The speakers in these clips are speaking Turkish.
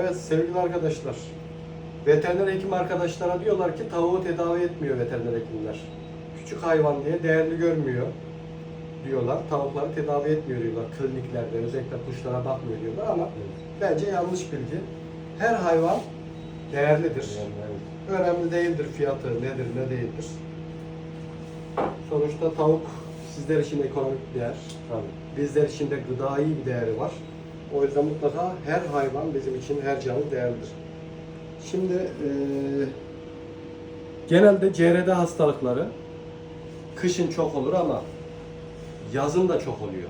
Evet sevgili arkadaşlar. Veteriner hekim arkadaşlara diyorlar ki tavuğu tedavi etmiyor veteriner hekimler. Küçük hayvan diye değerli görmüyor diyorlar. Tavukları tedavi etmiyor diyorlar kliniklerde. Özellikle kuşlara bakmıyor diyorlar ama bence yanlış bilgi. Her hayvan değerlidir. Önemli değildir fiyatı nedir ne değildir. Sonuçta tavuk sizler için ekonomik bir değer. Tabii. Bizler için de gıdai bir değeri var. O yüzden mutlaka her hayvan bizim için her canlı değerlidir. Şimdi eee, genelde CRD hastalıkları kışın çok olur ama yazın da çok oluyor.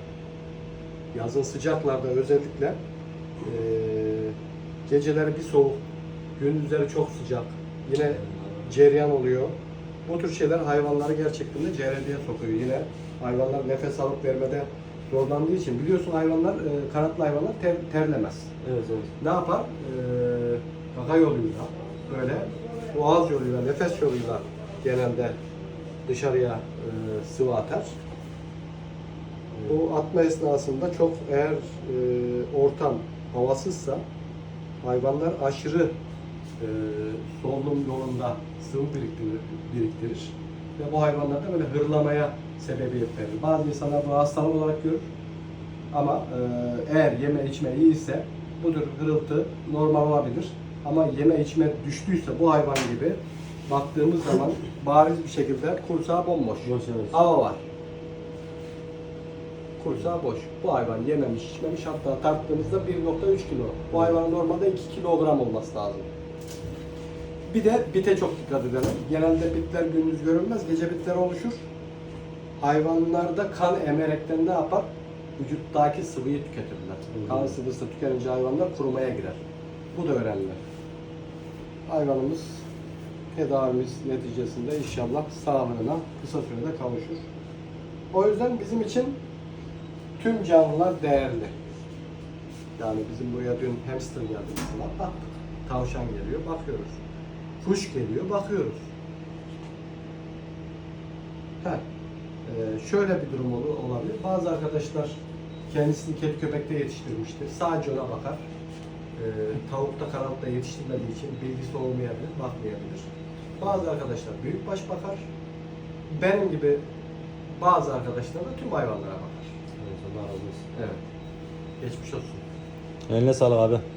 Yazın sıcaklarda özellikle eee, geceleri bir soğuk, gündüzleri çok sıcak, yine ceryan oluyor. Bu tür şeyler hayvanları gerçekten de CRD'ye sokuyor. Yine hayvanlar nefes alıp vermede zorlandığı için biliyorsun hayvanlar, e, kanatlı hayvanlar ter- terlemez. Evet evet. Ne yapar? E, kaka yoluyla, böyle boğaz yoluyla, nefes yoluyla genelde dışarıya e, sıvı atar. Bu atma esnasında çok eğer e, ortam havasızsa hayvanlar aşırı e, solunum yolunda sıvı biriktirir, biriktirir. Ve bu hayvanlarda böyle hırlamaya sebebiyet verir. Bazı insanlar bunu hastalık olarak görür. Ama e, eğer yeme içme iyiyse bu tür hırıltı normal olabilir. Ama yeme içme düştüyse bu hayvan gibi baktığımız zaman bariz bir şekilde kursağı bomboş. Boş evet. Hava var. Kursağı boş. Bu hayvan yememiş, içmemiş hatta tarttığımızda 1.3 kilo. Bu hayvanın normalde 2 kilogram olması lazım. Bir de bite çok dikkat edelim. Genelde bitler gündüz görünmez, gece bitler oluşur. Hayvanlarda kan emerekten ne yapar? Vücuttaki sıvıyı tüketirler. Hı. Kan sıvısı tükenince hayvanlar kurumaya girer. Bu da önemli. Hayvanımız tedavimiz neticesinde inşallah sağlığına kısa sürede kavuşur. O yüzden bizim için tüm canlılar değerli. Yani bizim buraya dün hamster geldi baktık. Tavşan geliyor bakıyoruz. Kuş geliyor bakıyoruz. Heh. Ee, şöyle bir durum olabilir. Bazı arkadaşlar kendisini kedi köpekte yetiştirmiştir. Sadece ona bakar. Ee, tavukta kanalda yetiştirmediği için bilgisi olmayabilir, bakmayabilir. Bazı arkadaşlar büyükbaş bakar. Benim gibi bazı arkadaşlar da tüm hayvanlara bakar. Evet, Allah razı olsun. Evet. Geçmiş olsun. Eline sağlık abi.